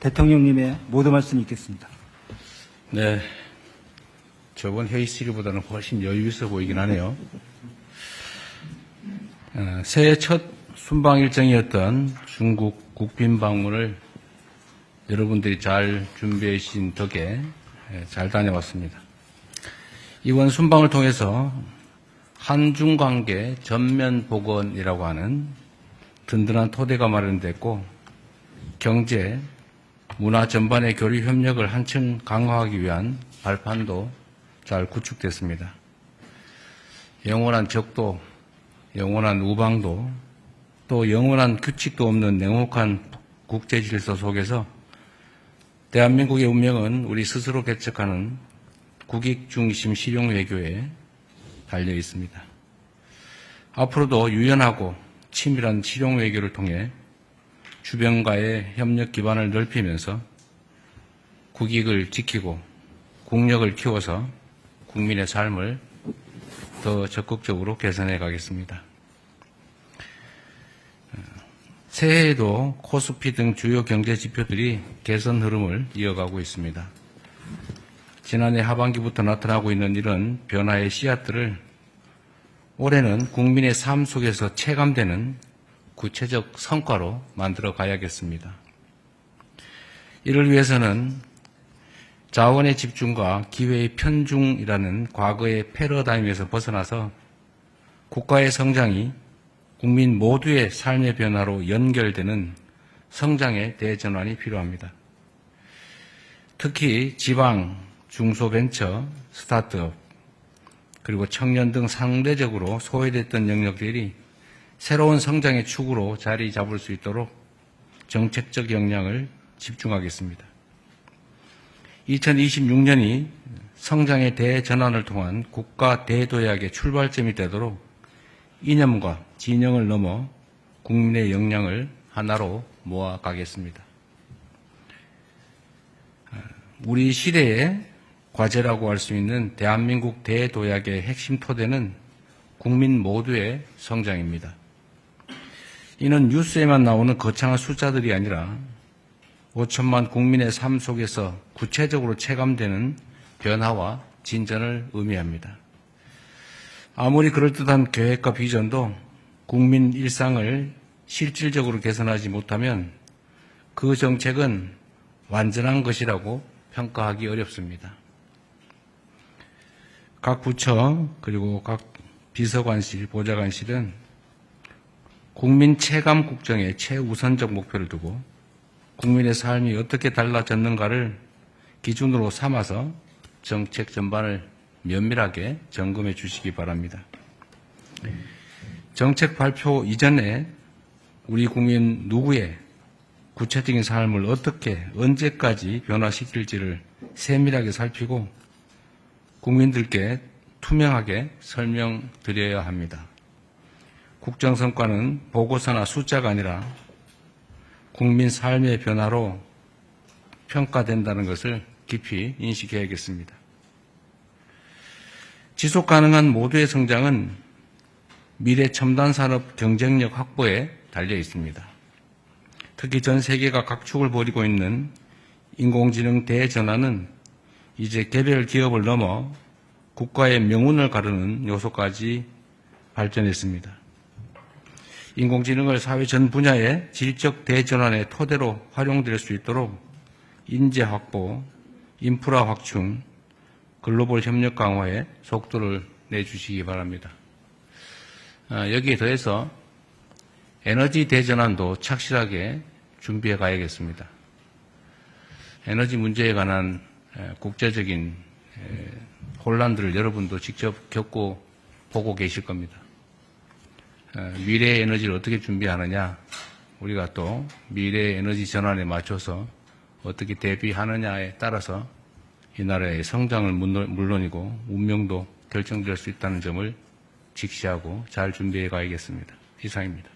대통령님의 모든 말씀이 있겠습니다. 네. 저번 회의 시기보다는 훨씬 여유 있어 보이긴 하네요. 어, 새해 첫 순방 일정이었던 중국 국빈 방문을 여러분들이 잘 준비해 주신 덕에 예, 잘 다녀왔습니다. 이번 순방을 통해서 한중 관계 전면 복원이라고 하는 든든한 토대가 마련됐고 경제, 문화 전반의 교류 협력을 한층 강화하기 위한 발판도 잘 구축됐습니다. 영원한 적도, 영원한 우방도, 또 영원한 규칙도 없는 냉혹한 국제 질서 속에서 대한민국의 운명은 우리 스스로 개척하는 국익 중심 실용 외교에 달려 있습니다. 앞으로도 유연하고 치밀한 실용 외교를 통해 주변과의 협력 기반을 넓히면서 국익을 지키고 국력을 키워서 국민의 삶을 더 적극적으로 개선해 가겠습니다. 새해에도 코스피 등 주요 경제 지표들이 개선 흐름을 이어가고 있습니다. 지난해 하반기부터 나타나고 있는 이런 변화의 씨앗들을 올해는 국민의 삶 속에서 체감되는 구체적 성과로 만들어 가야겠습니다. 이를 위해서는 자원의 집중과 기회의 편중이라는 과거의 패러다임에서 벗어나서 국가의 성장이 국민 모두의 삶의 변화로 연결되는 성장의 대전환이 필요합니다. 특히 지방, 중소벤처, 스타트업, 그리고 청년 등 상대적으로 소외됐던 영역들이 새로운 성장의 축으로 자리 잡을 수 있도록 정책적 역량을 집중하겠습니다. 2026년이 성장의 대전환을 통한 국가 대도약의 출발점이 되도록 이념과 진영을 넘어 국민의 역량을 하나로 모아 가겠습니다. 우리 시대의 과제라고 할 수 있는 대한민국 대도약의 핵심 토대는 국민 모두의 성장입니다. 이는 뉴스에만 나오는 거창한 숫자들이 아니라 5천만 국민의 삶 속에서 구체적으로 체감되는 변화와 진전을 의미합니다. 아무리 그럴듯한 계획과 비전도 국민 일상을 실질적으로 개선하지 못하면 그 정책은 완전한 것이라고 평가하기 어렵습니다. 각 부처 그리고 각 비서관실, 보좌관실은 국민 체감 국정의 최우선적 목표를 두고 국민의 삶이 어떻게 달라졌는가를 기준으로 삼아서 정책 전반을 면밀하게 점검해 주시기 바랍니다. 정책 발표 이전에 우리 국민 누구의 구체적인 삶을 어떻게 언제까지 변화시킬지를 세밀하게 살피고 국민들께 투명하게 설명드려야 합니다. 국정 성과는 보고서나 숫자가 아니라 국민 삶의 변화로 평가된다는 것을 깊이 인식해야겠습니다. 지속 가능한 모두의 성장은 미래 첨단 산업 경쟁력 확보에 달려 있습니다. 특히 전 세계가 각축을 벌이고 있는 인공지능 대전환은 이제 개별 기업을 넘어 국가의 명운을 가르는 요소까지 발전했습니다. 인공지능을 사회 전 분야의 질적 대전환의 토대로 활용될 수 있도록 인재 확보, 인프라 확충, 글로벌 협력 강화에 속도를 내주시기 바랍니다. 아, 여기에 더해서 에너지 대전환도 착실하게 준비해 가야겠습니다. 에너지 문제에 관한 국제적인 혼란들을 여러분도 직접 겪고 보고 계실 겁니다. 미래의 에너지를 어떻게 준비하느냐, 우리가 또 미래의 에너지 전환에 맞춰서 어떻게 대비하느냐에 따라서 이 나라의 성장을 물론이고 운명도 결정될 수 있다는 점을 직시하고 잘 준비해 가야겠습니다. 이상입니다.